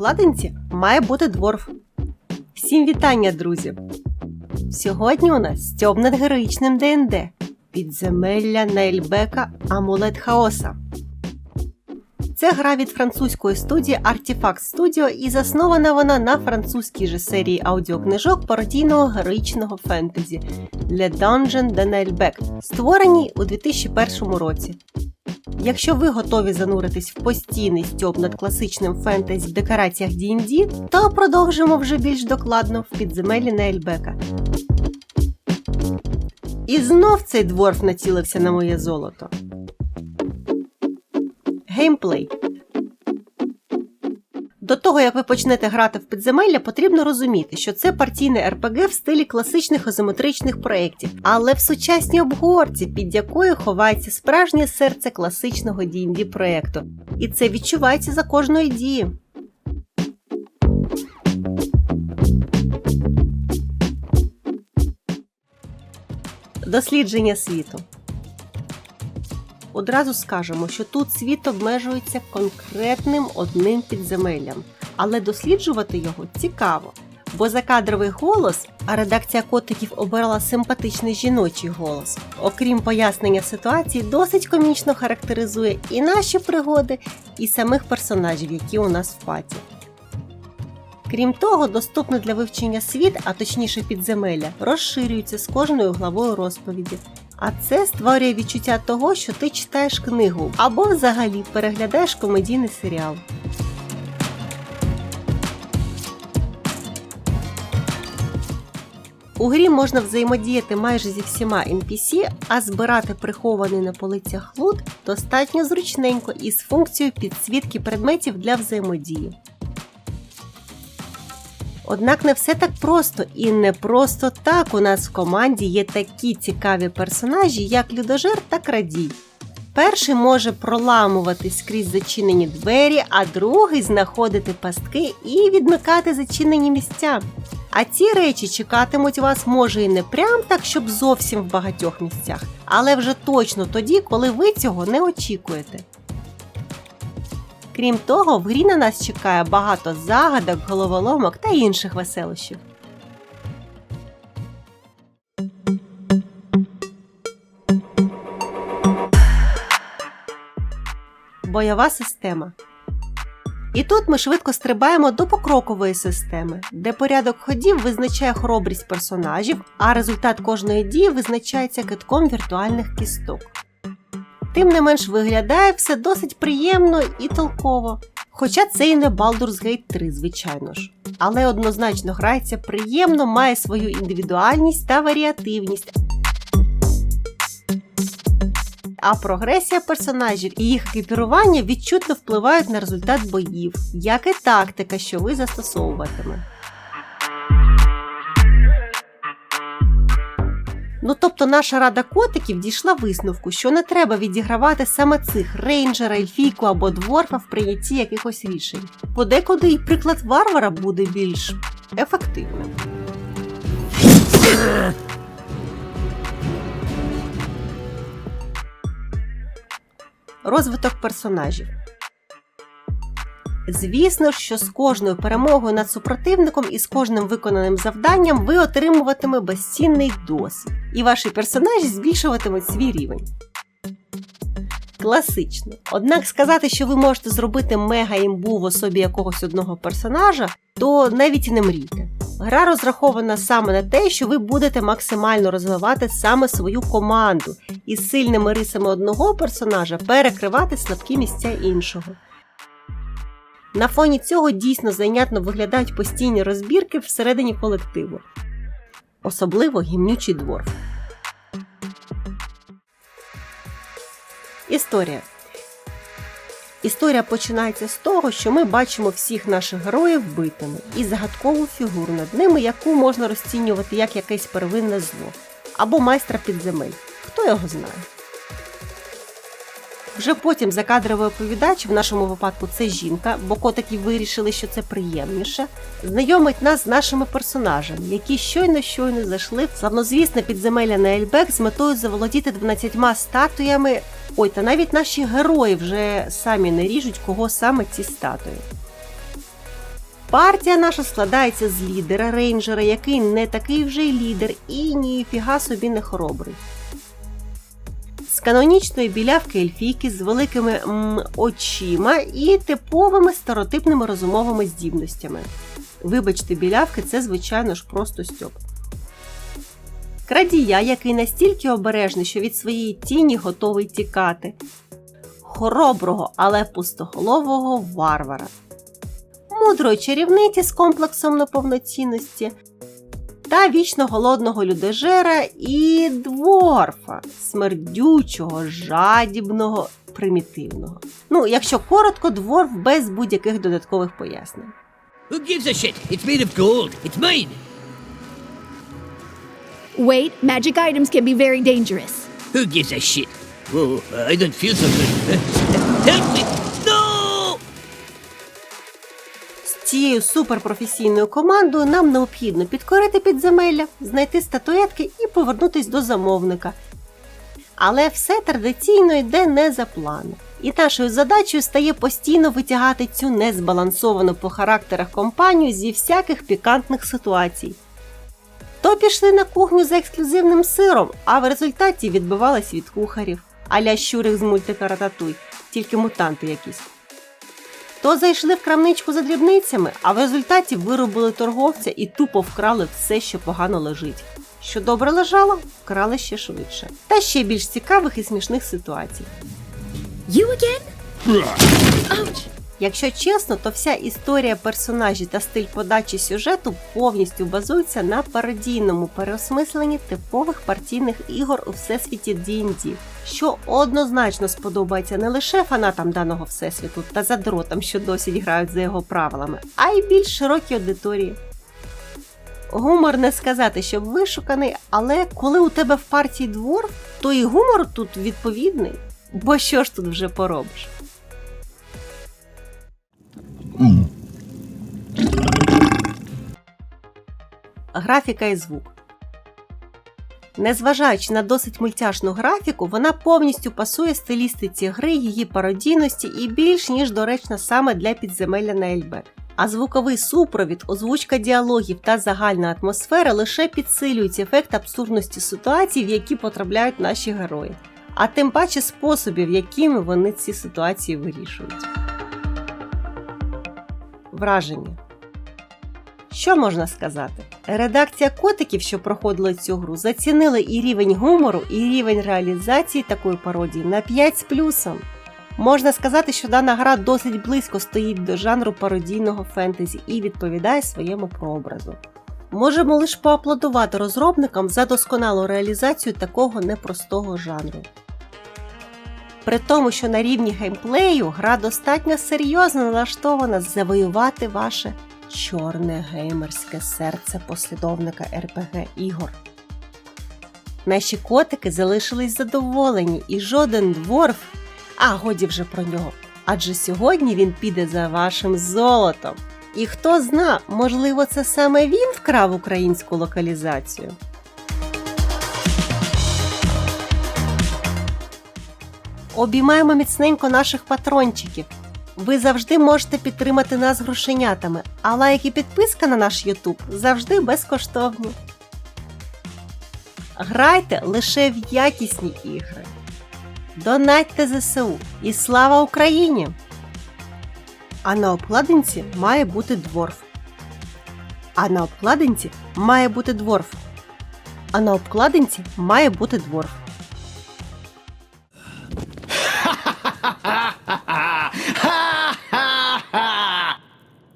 обкладинці має бути дворф. Всім вітання, друзі! Сьогодні у нас стьоб над героїчним ДНД Підземелля Нельбека Амулет Хаоса. Це гра від французької студії Artifact Studio і заснована вона на французькій же серії аудіокнижок пародійного героїчного фентезі Le Dungeon de Nelbeck, створеній у 2001 році. Якщо ви готові зануритись в постійний стьоб над класичним фентезі в декораціях D&D, то продовжимо вже більш докладно в підземелі Нельбека. І знов цей дворф націлився на моє золото. Геймплей. До того, як ви почнете грати в підземелля, потрібно розуміти, що це партійне РПГ в стилі класичних ізометричних проєктів, але в сучасній обгорці, під якою ховається справжнє серце класичного D&D проєкту. І це відчувається за кожної дії. Дослідження світу. Одразу скажемо, що тут світ обмежується конкретним одним підземеллям, але досліджувати його цікаво. Бо закадровий голос, а редакція котиків обирала симпатичний жіночий голос. Окрім пояснення ситуації, досить комічно характеризує і наші пригоди, і самих персонажів, які у нас в паті. Крім того, доступний для вивчення світ, а точніше підземелля, розширюється з кожною главою розповіді. А це створює відчуття того, що ти читаєш книгу або взагалі переглядаєш комедійний серіал. У грі можна взаємодіяти майже зі всіма NPC, а збирати прихований на полицях лут достатньо зручненько із функцією підсвітки предметів для взаємодії. Однак не все так просто, і не просто так у нас в команді є такі цікаві персонажі, як людожер та крадій. Перший може проламувати скрізь зачинені двері, а другий знаходити пастки і відмикати зачинені місця. А ці речі чекатимуть вас може і не прям так, щоб зовсім в багатьох місцях, але вже точно тоді, коли ви цього не очікуєте. Крім того, в грі на нас чекає багато загадок, головоломок та інших веселощів. Бойова система. І тут ми швидко стрибаємо до покрокової системи, де порядок ходів визначає хоробрість персонажів, а результат кожної дії визначається китком віртуальних кісток. Тим не менш виглядає все досить приємно і толково. Хоча це і не Baldur's Gate 3, звичайно ж. Але однозначно грається приємно, має свою індивідуальність та варіативність. А прогресія персонажів і їх екіпірування відчутно впливають на результат боїв, як і тактика, що ви застосовуватиме. Ну тобто наша рада котиків дійшла висновку, що не треба відігравати саме цих рейнджера, ельфійку або дворфа в прийнятті якихось рішень. Подекуди і приклад варвара буде більш ефективним. Розвиток персонажів. Звісно, що з кожною перемогою над супротивником і з кожним виконаним завданням ви отримуватиме безцінний досвід, і ваші персонажі збільшуватимуть свій рівень. Класично. Однак сказати, що ви можете зробити мега імбу в особі якогось одного персонажа, то навіть і не мрійте. Гра розрахована саме на те, що ви будете максимально розвивати саме свою команду і сильними рисами одного персонажа перекривати слабкі місця іншого. На фоні цього дійсно зайнятно виглядають постійні розбірки всередині колективу, особливо гімнючий дворф. Історія. Історія починається з того, що ми бачимо всіх наших героїв вбитими і загадкову фігуру над ними, яку можна розцінювати як якесь первинне зло або майстра підземель. Хто його знає? Вже потім закадровий оповідач, в нашому випадку це жінка, бо котики вирішили, що це приємніше, знайомить нас з нашими персонажами, які щойно-щойно зайшли в славнозвісне підземелля на Ельбек з метою заволодіти 12 статуями. Ой, та навіть наші герої вже самі не ріжуть, кого саме ці статуї. Партія наша складається з лідера рейнджера, який не такий вже й лідер і ніфіга собі не хоробрий. З канонічної білявки ельфійки з великими м, очима і типовими стереотипними розумовими здібностями. Вибачте, білявки це, звичайно ж, просто стьоп. Крадія, який настільки обережний, що від своєї тіні готовий тікати. Хороброго, але пустоголового варвара. Мудрої чарівниці з комплексом неповноцінності. Та вічно голодного людожера і дворфа, смердючого, жадібного, примітивного. Ну, якщо коротко, дворф без будь-яких додаткових пояснень. Who gives a shit? It's made of gold. It's mine. Wait, magic items can be very dangerous. Who gives a shit? Whoa, I don't feel so good. Help me! Цією суперпрофесійною командою нам необхідно підкорити підземелля, знайти статуетки і повернутись до замовника. Але все традиційно йде не за планом. І нашою задачею стає постійно витягати цю незбалансовану по характерах компанію зі всяких пікантних ситуацій. То пішли на кухню за ексклюзивним сиром, а в результаті відбивались від кухарів, аля щурик з мультика Рататуй, тільки мутанти якісь. То зайшли в крамничку за дрібницями, а в результаті виробили торговця і тупо вкрали все, що погано лежить. Що добре лежало, вкрали ще швидше. Та ще більш цікавих і смішних ситуацій. You again? Ouch! Якщо чесно, то вся історія персонажів та стиль подачі сюжету повністю базується на пародійному переосмисленні типових партійних ігор у всесвіті D&D, що однозначно сподобається не лише фанатам даного всесвіту та задротам, що досі грають за його правилами, а й більш широкій аудиторії. Гумор не сказати, щоб вишуканий, але коли у тебе в партії двор, то і гумор тут відповідний. Бо що ж тут вже поробиш? Графіка і звук. Незважаючи на досить мультяшну графіку, вона повністю пасує стилістиці гри, її пародійності і більш ніж доречна саме для підземелля на Ельбек. А звуковий супровід, озвучка діалогів та загальна атмосфера лише підсилюють ефект абсурдності ситуацій, в які потрапляють наші герої, а тим паче способів, якими вони ці ситуації вирішують. Враження. Що можна сказати? Редакція котиків, що проходила цю гру, зацінили і рівень гумору, і рівень реалізації такої пародії на 5 з плюсом. Можна сказати, що дана гра досить близько стоїть до жанру пародійного фентезі і відповідає своєму прообразу. Можемо лише поаплодувати розробникам за досконалу реалізацію такого непростого жанру. При тому, що на рівні геймплею гра достатньо серйозно налаштована завоювати ваше чорне геймерське серце послідовника РПГ ігор. Наші котики залишились задоволені, і жоден дворф, а годі вже про нього. Адже сьогодні він піде за вашим золотом. І хто зна, можливо, це саме він вкрав українську локалізацію. Обіймаємо міцненько наших патрончиків. Ви завжди можете підтримати нас грошенятами, а лайк і підписка на наш YouTube завжди безкоштовні. Грайте лише в якісні ігри. Донатьте ЗСУ і слава Україні! А на обкладинці має бути дворф. А на обкладинці має бути дворф. А на обкладинці має бути дворф.